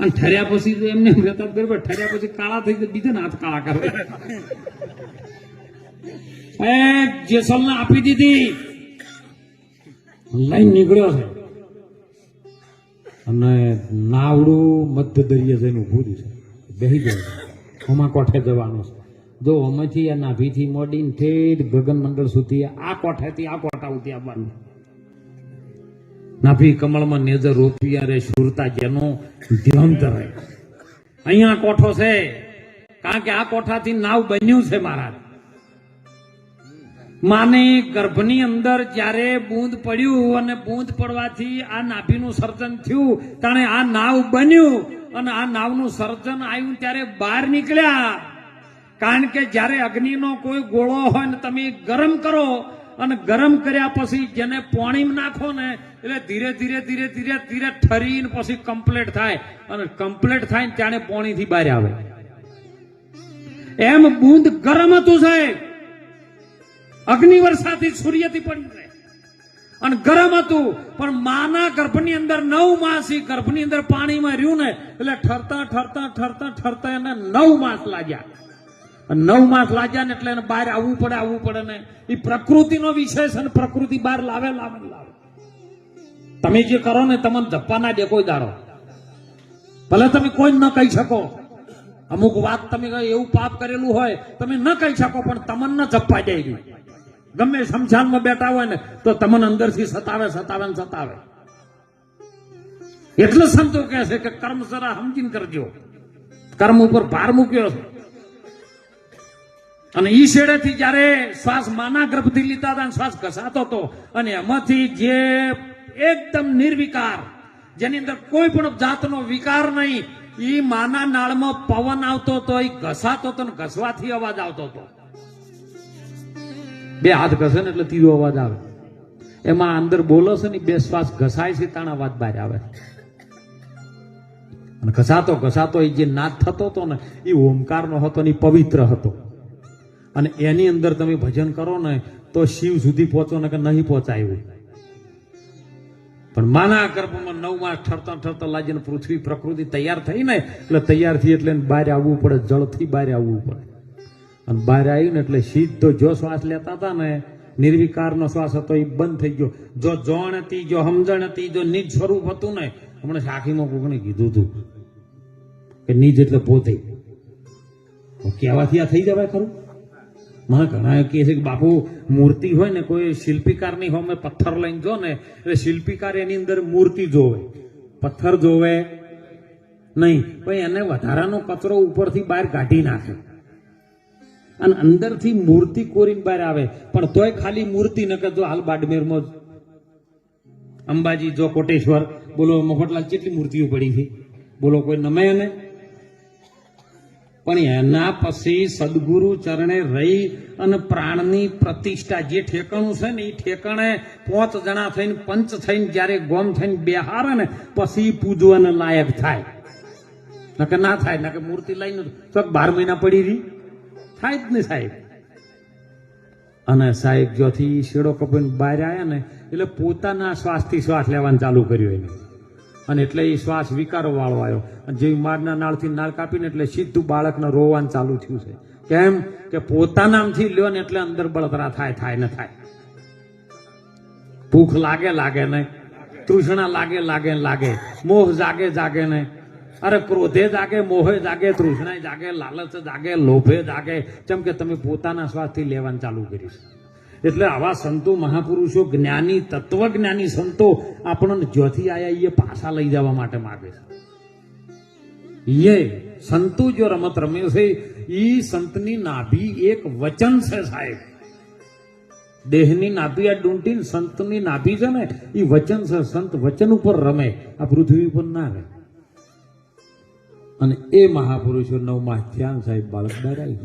અને ઠર્યા પછી તો એમને એમ રહેતા જ ઠર્યા પછી કાળા થઈ જાય બીજા હાથ કાળા કરે. એ જેસલને આપી દીધી, લઈને નીકળ્યો છે. અને નાવડું મધ્ય દરિયે જઈને ઊભું છે. બેસી ગયો હોમા કોઠે જવાનું છે. જો હોમેથી આ નાભીથી મોડીને ઠેઠ ગગન મંડળ સુધી આ કોઠેથી આ કોઠા સુધી આવવાનું. નાભી કમળમાં નેજર રોપિયા રે શુરતા જેનો ધ્યાન રહે અહીંયા કોઠો છે. કારણ કે આ કોઠાથી નાવ બન્યું છે મહારાજ. માને ગર્ભની અંદર જ્યારે બૂંદ પડ્યું અને બૂંદ પડવાથી આ નાભીનું સર્જન થયું, તાણે આ નાવ બન્યું અને આ નાવનું સર્જન આવ્યું ત્યારે બહાર નીકળ્યા. કારણ કે જ્યારે અગ્નિનો કોઈ ગોળો હોય ને તમે ગરમ કરો અને ગરમ કર્યા પછી જેને પાણીમાં નાખો ને, એટલે ધીરે ધીરે ધીરે ધીરે ધીરે ઠરીને પછી કમ્પ્લેટ થાય. અને કમ્પ્લેટ થાય ને ત્યારે પાણીથી બહાર આવે. એમ બૂંદ ગરમ હતું સાહેબ. અગ્નિ વર્ષાથી સૂર્યથી પડી રહે. અને ગરમ હતું, પણ માના ગર્ભની અંદર, નવ માસ ગર્ભની અંદર પાણીમાં રહ્યું ને, એટલે ઠરતા ઠરતા ઠરતા ઠરતા એને નવ માસ લાગ્યા. નવ માસ લાગ્યા ને એટલે એને બહાર આવવું પડે આવવું પડે ને. એ પ્રકૃતિનો વિષય છે ને, પ્રકૃતિ બહાર લાવે લાવે લાવે. તમે જે કરો ને, તમને ધપ્પા ના દે કોઈ દારો ભલે તમે કોઈ ન કહી શકો. અમુક વાત તમે એવું પાપ કરેલું હોય, તમે ન કહી શકો, પણ તમને ધપ્પા દે ગમે શમશાનમાં બેઠા હોય ને, તો તમને અંદરથી સતાવે સતાવે ને સતાવે. એટલે સંતો કહે છે કે કર્મ જરા સમજીને કરજો. કર્મ ઉપર ભાર મૂક્યો છે. અને ઈ શેડેથી જ્યારે શ્વાસ માના ગર્ભથી લીધા હતા અને શ્વાસ ઘસાતો હતો, અને એમાંથી જે એકદમ નિર્વિકાર, જેની અંદર કોઈ પણ જાતનો વિકાર નહીં, ઈ માના નાળમાં પવન આવતો હતો એ ઘસાતો હતો ને ઘસવાથી અવાજ આવતો હતો. બે હાથ ઘસે ને એટલે તીરો અવાજ આવે. એમાં અંદર બોલો છે ને બે શ્વાસ ઘસાય છે, તાણ અવાજ બહાર આવે. અને ઘસાતો ઘસાતો એ જે નાદ થતો હતો ને એ ઓમકારનો હતો ને પવિત્ર હતો. અને એની અંદર તમે ભજન કરો ને, તો શિવ સુધી પહોંચો ને કે નહીં પહોંચાયું. પણ માના ગર્ભમાં નવ માસ ઠરતા ઠરતા લાગીને પૃથ્વી પ્રકૃતિ તૈયાર થઈ ને, એટલે તૈયાર થઈ એટલે બહાર આવવું પડે, જળથી બહાર આવવું પડે. અને બહાર આવ્યું ને એટલે સીધો જો શ્વાસ લેતા હતા ને, નિર્વિકારનો શ્વાસ હતો એ બંધ થઈ ગયો. જો જોણ હતી, જો સમજણ હતી, જો નિજ સ્વરૂપ હતું ને, હમણાં સાખીમાં કોકને કીધું હતું કે નિજ એટલે પોતે. કહેવાથી આ થઈ જવાય ખરું? મને ઘણા કહે છે કે બાપુ, મૂર્તિ હોય ને કોઈ શિલ્પીકારની હોમે પથ્થર લઈને જો ને, એટલે શિલ્પીકાર એની અંદર મૂર્તિ જોવે. પથ્થર જોવે નહીં, પણ એને વધારાનો કચરો ઉપરથી બહાર કાઢી નાખે. અને અંદરથી મૂર્તિ કોરીને બહાર આવે. પણ તોય ખાલી મૂર્તિ ન જો હાલ બાડમેરમાં અંબાજી જો કોટેશ્વર, બોલો મફતલાલ, કેટલી મૂર્તિઓ પડી હતી બોલો કોઈ નમે એને પણ એના પછી સદગુરુ ચરણે રહી અને પ્રાણની પ્રતિષ્ઠા જે ઠેકાણું છે ને એ ઠેકાણે પાંચ જણા થઈને, પંચ થઈને, જ્યારે ગોમ થઈને બેહારે ને, પછી પૂજવાને લાયક થાય. નકે ના થાય નકે મૂર્તિ લઈને તો બાર મહિના પડી રહી. થાય જ નહીં સાહેબ. અને સાહેબ જોથી શેડો કપીને બહાર આવ્યા ને, એટલે પોતાના શ્વાસથી શ્વાસ લેવાનું ચાલુ કર્યું એને. અને એટલે એ શ્વાસ વિકારો વાળો આવ્યો. અને જેવી મારના નાળથી નાળ કાપીને એટલે સીધું બાળકને રોવાનું ચાલુ થયું છે. કેમ કે પોતાનામથી લ્યો ને એટલે અંદર બળતરા થાય થાય ને થાય. ભૂખ લાગે લાગે નહીં. તૃષ્ણા લાગે લાગે લાગે. મોહ જાગે જાગે નહીં. અરે ક્રોધે જાગે, મોહે જાગે તૃષ્ણા જાગે, લાલચ જાગે, લોભે જાગે. જેમ કે તમે પોતાના શ્વાસથી લેવાનું ચાલુ કર્યું છે. એટલે આવા સંતો મહાપુરુષો, જ્ઞાની, તત્વજ્ઞાની સંતો આપણને જ્યોથી આયા એ પાછા લઈ જવા માટે માગે છે. એ સંતો જો રમત રમે છે એ સંતની નાભી એક વચન છે સાહેબ. દેહની નાભી આ ડૂંટી ને સંતની નાભી છે ને એ વચન છે, સંત વચન ઉપર રમે, આ પૃથ્વી ઉપર ના રહે. અને એ મહાપુરુષો નવમાં ધ્યાન સાહેબ બાળક ડરાય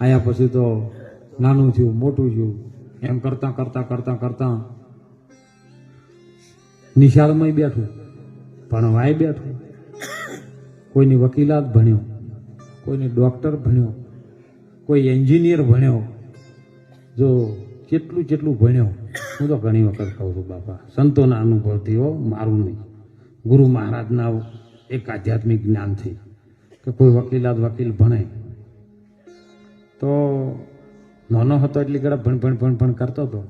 આયા પછી તો નાનું થયું, મોટું થયું, એમ કરતા કરતા કરતા કરતા નિશાળમાં બેઠું. ભણવાય બેઠું. કોઈની વકીલાત ભણ્યો, કોઈની ડોક્ટર ભણ્યો, કોઈ એન્જિનિયર ભણ્યો. જો કેટલું કેટલું ભણ્યો, હું તો ઘણી વખત કહું છું, બાપા, સંતોના અનુભવથી હો મારું નહીં. ગુરુ મહારાજના એક આધ્યાત્મિક જ્ઞાનથી કે કોઈ વકીલાત વકીલ ભણે. તો નાનો હતો એટલી ઘણા ભણ ભણ ભણ ભણ કરતો હતો.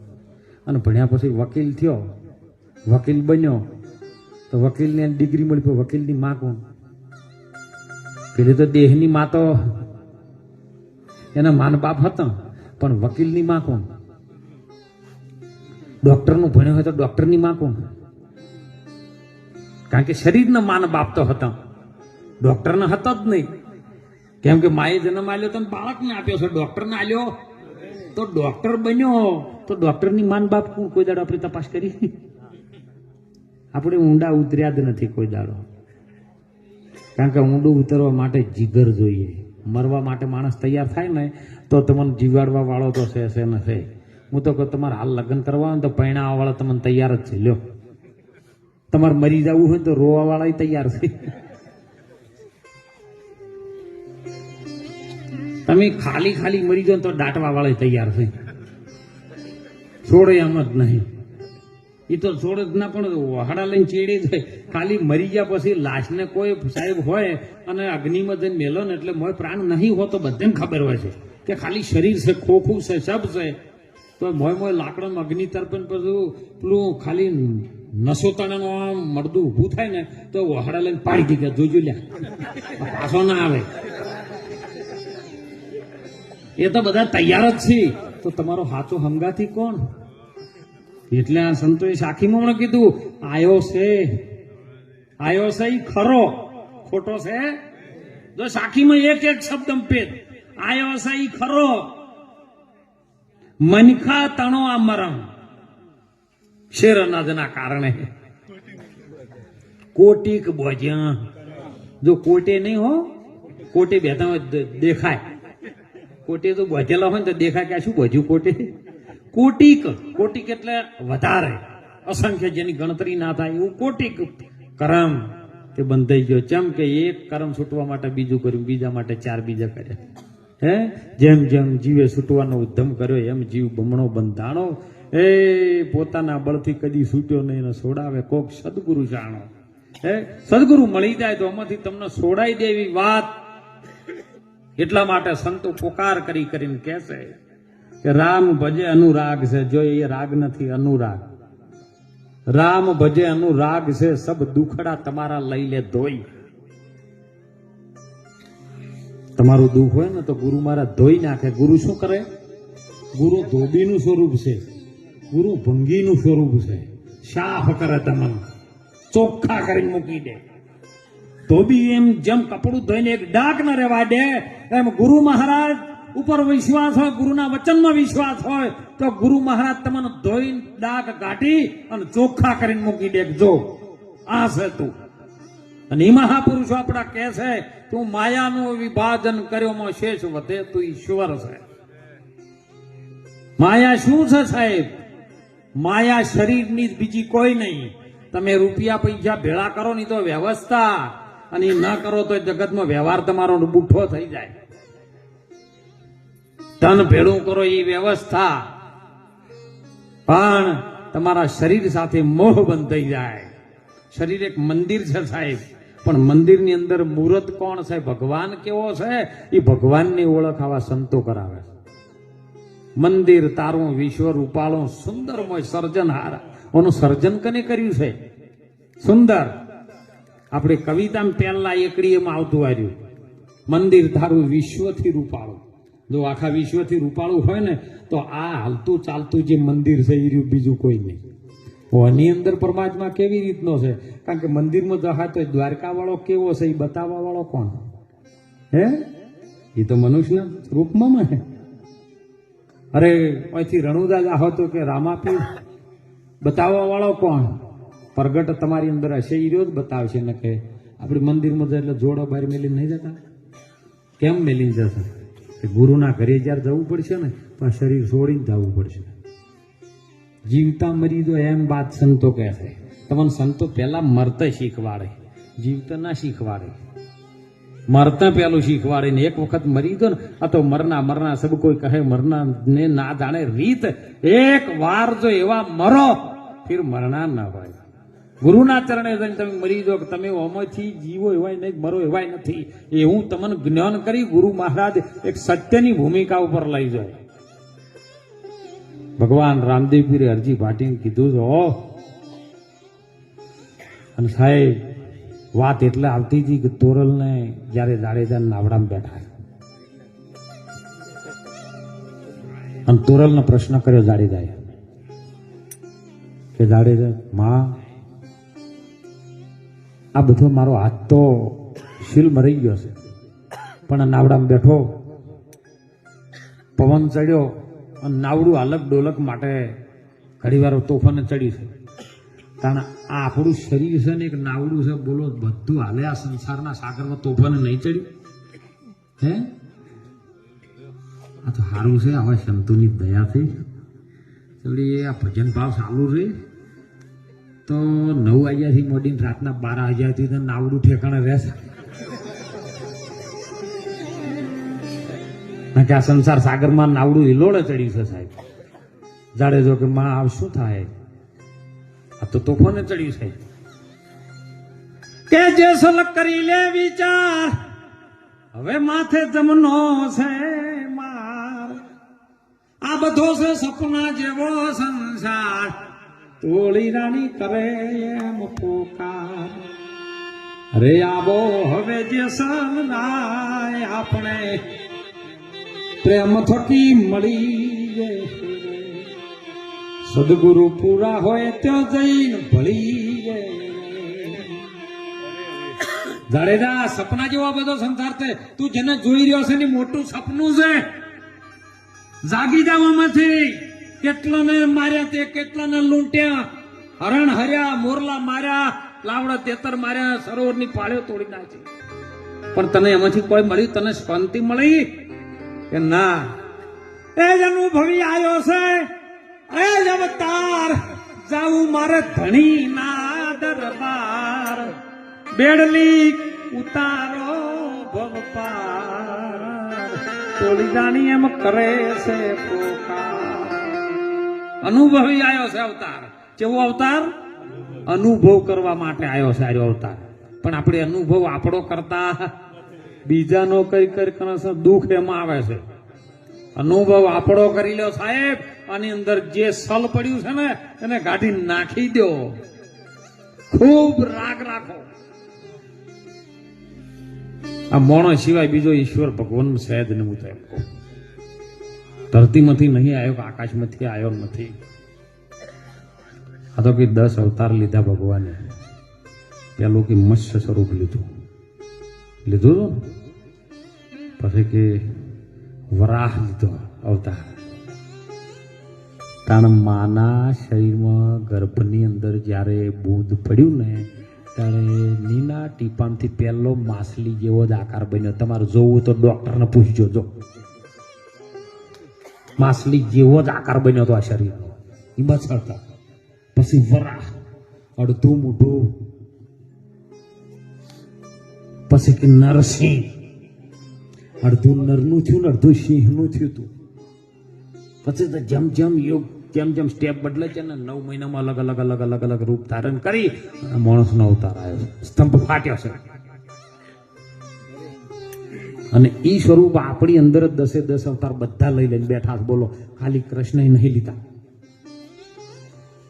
અને ભણ્યા પછી વકીલ થયો. વકીલ બન્યો. તો વકીલને ડિગ્રી મળી પણ વકીલની માં કોણ પેલી તો દેહની માં તો એના માન બાપ હતા, પણ વકીલની માં કોણ ડોક્ટરનું ભણ્યો હોય તો ડોક્ટરની માં કોણ કારણ કે શરીરના માન બાપ તો હતા. ડોક્ટરને હતા જ નહીં. કેમ કે માએ જન્મ આલ્યો તો બાળકને આપ્યો છે. ડોક્ટરને આલ્યો તો ડોક્ટર બન્યો. તો ડોક્ટરની માન બાપ કોઈ દાડો આપણે તપાસ કરી? આપણે ઊંડા ઉતર્યા જ નથી કોઈ દાડો. કારણ કે ઊંડું ઉતરવા માટે જીગર જોઈએ. મરવા માટે માણસ તૈયાર થાય ને, તો તમને જીવાડવા વાળો તો છે છે ને છે. હું તો કહું, તમારે હાલ લગ્ન કરવા હોય તો પૈણાવાળા તમને તૈયાર જ છે. લ્યો. તમારે મરી જવું હોય તો રોવાવાળા તૈયાર છે. તમે ખાલી ખાલી મરી જાઓ તો દાટવા વાળા તૈયાર થઈ છોડે એમ જ નહીં. એ તો છોડ જ ના, પણ વહાડા લઈને ચેડી જાય ખાલી મરી ગયા પછી લાશને કોઈ સાહેબ હોય અને અગ્નિમાં જઈને મેલો ને એટલે મોય પ્રાણ નહીં હોતો બધાને ખબર હોય છે કે ખાલી શરીર છે, ખોખું છે, શબ છે. તો મોય મોય લાકડામાં અગ્નિ તર્પણ પછી પેલું ખાલી નસો તણાનું આમ મળદું ઊભું થાય ને તો વહાડા લઈને પાડી દીધા જોજો લ્યા. પાછો ના આવે. એ તો બધા તૈયાર જ છે. તો તમારો હાચો હંગાથી કોણ? એટલે આ સંતોએ સાખીમાં હમણાં કીધું, આયો છે. આયો છે ખરો. ખોટો છે? જો સાખીમાં એક એક શબ્દ પેદ. આયો છે ખરો. મનખા તણો આ મરમ. શેર અનાજના કારણે. કોટીક બોજ્યા જો કોટે નહીં હો, કોટે હોય દેખાય. કોટે તો ભજેલા હોય ને તો દેખાય કે શું બોજ્યું કોટે? કોટિક. કોટિક એટલે વધારે. અસંખ્ય જેની ગણતરી ના થાય એવું કોટિક કરમ તે બંધાઈ ગયો. ચમ કે એક કરમ છૂટવા માટે બીજું કર્યું, બીજા માટે ચાર બીજા કર્યા. હે? જેમ જેમ જીવે છૂટવાનો ઉદ્ધમ કર્યો, એમ જીવ બમણો બંધાણો. એ પોતાના બળથી કદી છૂટ્યો નહીં એને છોડાવે કોક સદગુરુ જાણો. હે? સદગુરુ મળી જાય તો આમાંથી તમને છોડાઈ દેવી વાત. એટલા માટે સંતો પોકાર કરી કરીને કહેશે કે રામ ભજે અનુરાગ છે, જો એ રાગ નથી, અનુરાગ. રામ ભજે અનુરાગ છે, સબ દુખડા તમારા લઈ લે ધોઈ. તમારું દુઃખ હોય ને તો ગુરુ મારા ધોઈ નાખે. ગુરુ શું કરે? ગુરુ ધોબીનું સ્વરૂપ છે. ગુરુ ભંગીનું સ્વરૂપ છે. શાહ કરે તમને. ચોખ્ખા કરીને મૂકી દે. ધોબી એમ જેમ કપડું ધોઈને એક ડાક ન રહેવા દે, એમ ગુરુ મહારાજ ઉપર વિશ્વાસ હોય, ગુરુના વચનમાં વિશ્વાસ હોય, તો ગુરુ મહારાજ તમને ધોઈને ડાક કાઢી અને ચોખ્ખા કરીને મૂકી દે જો, આ છે તું. અને એ મહાપુરુષો આપણા કહે છે, તું માયાનું વિભાજન કર્યોમાં શેષ વધે તું ઈશ્વર છે. માયા શું છે સાહેબ? માયા શરીરની બીજી કોઈ નહીં. તમે રૂપિયા પૈસા ભેળા કરો, નહીં તો વ્યવસ્થા. અને એ ન કરો તો જગતમાં વ્યવહાર તમારો બુઠ્ઠો થઈ જાય. ધન ભેળું કરો એ વ્યવસ્થા. પણ તમારા શરીર સાથે મોહ બંધ થઈ જાય. શરીર એક મંદિર છે સાહેબ. પણ મંદિરની અંદર મુહૂર્ત કોણ છે? ભગવાન કેવો છે? એ ભગવાનની ઓળખ આવા સંતો કરાવે મંદિર, તારું વિશ્વ, રૂપાળું સુંદરમય સર્જનહાર. ઓનું સર્જન કને કર્યું છે? સુંદર. આપણે કવિતામાં પહેલા એકડીએમાં આવતું આવ્યું મંદિર તારું વિશ્વથી રૂપાળું. જો આખા વિશ્વથી રૂપાળું હોય ને, તો આ હાલતું ચાલતું જે મંદિર છે એ રહ્યું બીજું કોઈ નહીં. એની અંદર પરમાત્મા કેવી રીતનો છે? કારણ કે મંદિરમાં જહાય તો દ્વારકા વાળો કેવો છે એ બતાવવા વાળો કોણ? હે? એ તો મનુષ્યના રૂપમાં હે. અરે અહીંથી રણુદા જાહો તો કે રામાપીર? બતાવવા વાળો કોણ? પ્રગટ તમારી અંદર હશે એ રહ્યો જ બતાવશે ને કે આપણે મંદિરમાં જાય એટલે જોડો બહાર મેલીને નહીં જતા? કેમ મેલીને જશે કે ગુરુના ઘરે જ્યારે જવું પડશે ને પણ શરીર છોડીને જવું પડશે. જીવતા મરી દો એમ વાત સંતો કહે છે તમને સંતો પહેલા મરતા શીખવાડે, જીવતા ના શીખવાડે. મરતા પેલું શીખવાડે ને એક વખત મરી દો ને, આ તો મરના મરના સબ કોઈ કહે, મરના ને ના જાણે રીત. એક વાર જો એવા મરો, ફિર મરણા ના હોય. ગુરુના ચરણે તમે મરી જાઓ તમે ઓમાંથી જીવો એવાય નહીં, મરો એવાય નથી. એ હું તમને જ્ઞાન કરી ગુરુ મહારાજ એક સત્યની ભૂમિકા ઉપર લઈ જાય ભગવાન રામદેવ પીરે અરજી ભાટીને કીધું છે અને સાહેબ, વાત એટલે આવતી હતી કે તોરલને જ્યારે જાડેજા નાવડામાં બેઠા અને તોરલનો પ્રશ્ન કર્યો જાડેજાએ કે જાડેજા, માં આ બધો મારો હાથ તો શીલ મરી ગયો છે. પણ નાવડામાં બેઠો, પવન ચડ્યો, અને નાવડું હાલક ડોલક માટે ઘડીવાર તોફાને ચડ્યું છે. કારણ આ આપણું શરીર છે ને એક નાવડું છે, બોલો, બધું હાલે આ સંસારના સાગરમાં તોફાને નહીં ચડ્યું? હે? આ તો સારું છે હવે સંતોની દયાથી. ચલી આ ભજન ભાવ ચાલુ રહે તો નવ વાગ્યાથી મોડીને રાતના બાર વાગ્યાથી તો નાવડું ઠેકાણે રહેશે કે આ સંસાર સાગરમાં નાવડું હિલોડે ચડ્યું છે સાહેબ. જાડે જો કે માં આવ શું થાય? આ તો તોફાને ચડ્યું છે. કે જે સલક કરી લે વિચાર, હવે માથે જમનો છે માર. આ બધો છે સપના જેવો સંસાર. તોળી રાણી કરે એમ પોકાર અરે આવો હવે જે સલાય આપણે, પ્રેમ થકી મળી સદગુરુ પૂરા હોય ત્યાં જઈને ભળી જાડેજા, સપના જેવો બધો સંસાર છે. તું જેને જોઈ રહ્યો છે ને મોટું સપનું છે. જાગી જવામાંથી કેટલાને માર્યા તે, કેટલાને લૂંટ્યા? હરણ હર્યા, મોરલા માર્યા, લાવડા તેતર માર્યા, સરોવરની પાળ્યો તોડી નાખી. પણ તને એમાંથી કોઈ મળ્યું તને શાંતિ મળી? કે ના. એ જ અનુભવી આવ્યો છે. એ જ અવતાર. જાવું મારે ધણી ના દરબાર. બેડલી ઉતારો ભવપાર. તોડી જાણી એમ કરે છે પોકાર. અનુભવી આવ્યો છે અવતાર. કેવો અવતાર? અનુભવ કરવા માટે આવ્યો છે આર્યો અવતાર. પણ આપણે અનુભવ આપણો કરતા બીજાનો કઈ કરે દુઃખ એમાં આવે છે. અનુભવ આપણો કરી લ્યો સાહેબ. આની અંદર જે સલ પડ્યું છે ને, એને કાઢી નાખી દો. ખૂબ રાગ રાખો. આ મોણો સિવાય બીજો ઈશ્વર ભગવાન સહેજ ને હું તો એમ કહું. ધરતીમાંથી નહીં આવ્યો આકાશમાંથી આવ્યો નથી? આ તો કે દસ અવતાર લીધા ભગવાને. પેલું કે મત્સ્ય સ્વરૂપ લીધું. લીધું પછી કે વરાહ લીધો અવતાર. કારણ માના શરીરમાં ગર્ભની અંદર જ્યારે બૂંદ પડ્યું ને, ત્યારે નીના ટીપામથી પહેલો માછલી જેવો જ આકાર બન્યો. તમારે જોવું તો ડૉક્ટરને પૂછજો, જો. માછલી જેવો જ આકાર બન્યો હતો આ શરીરનો એ બચડતા પછી વરાહ અડધું મોઢું પછી કે નરસિંહ અડધું નરનું થયું ને અડધું સિંહનું થયું હતું પછી તો જેમ જેમ યોગ જેમ જેમ સ્ટેપ બદલે છે ને નવ મહિનામાં અલગ અલગ અલગ અલગ અલગ રૂપ ધારણ કરી માણસનો અવતાર આવ્યો સ્તંભ ફાટ્યો છે અને એ સ્વરૂપ આપણી અંદર જ દસે દસ અવતાર બધા લઈ લઈને બેઠા બોલો, ખાલી કૃષ્ણ નહીં લીધા.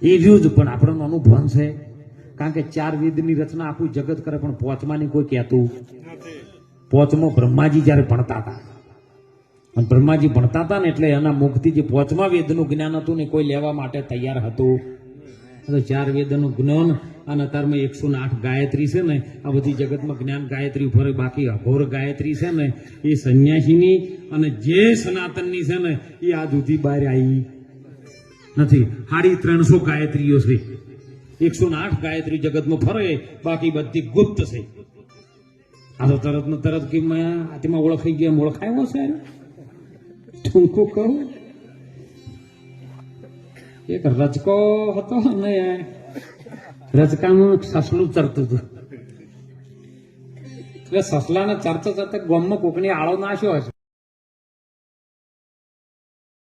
એ રહ્યું જ, પણ આપણને અનુભવ છે. કારણ કે ચાર વેદની રચના આખું જગત કરે, પણ પોચમાની કોઈ કહેતું પોચમો બ્રહ્માજી જ્યારે ભણતા હતા. બ્રહ્માજી ભણતા હતા ને એટલે એના મુખથી જે પોચમા વેદનું જ્ઞાન હતું ને કોઈ લેવા માટે તૈયાર હતું. તો ચાર વેદનું જ્ઞાન અને અત્યારમાં એકસો ને આઠ ગાયત્રી છે ને, આ બધી જગતમાં જ્ઞાન ગાયત્રી ઉપર બાકી અઘોર ગાયત્રી છે ને, એ સંન્યાસીની અને જે સનાતનની છે ને, એ આ દૂધી બહાર આવી નથી. સાડી ત્રણસો ગાયત્રીઓ છે. એકસો ને આઠ ગાયત્રી જગતમાં ફરે, બાકી બધી ગુપ્ત છે. આ તો તરત ને તરત કે તેમાં ઓળખાઈ ગયા, ઓળખાયો છે? ટૂંકું કહું એક રચકો હતો ને રચકાનું સસલું ચરતું હતું એટલે સસલાને ચરતા ચરતા ગોમમાં કોકની આળો નાશ્યો હશે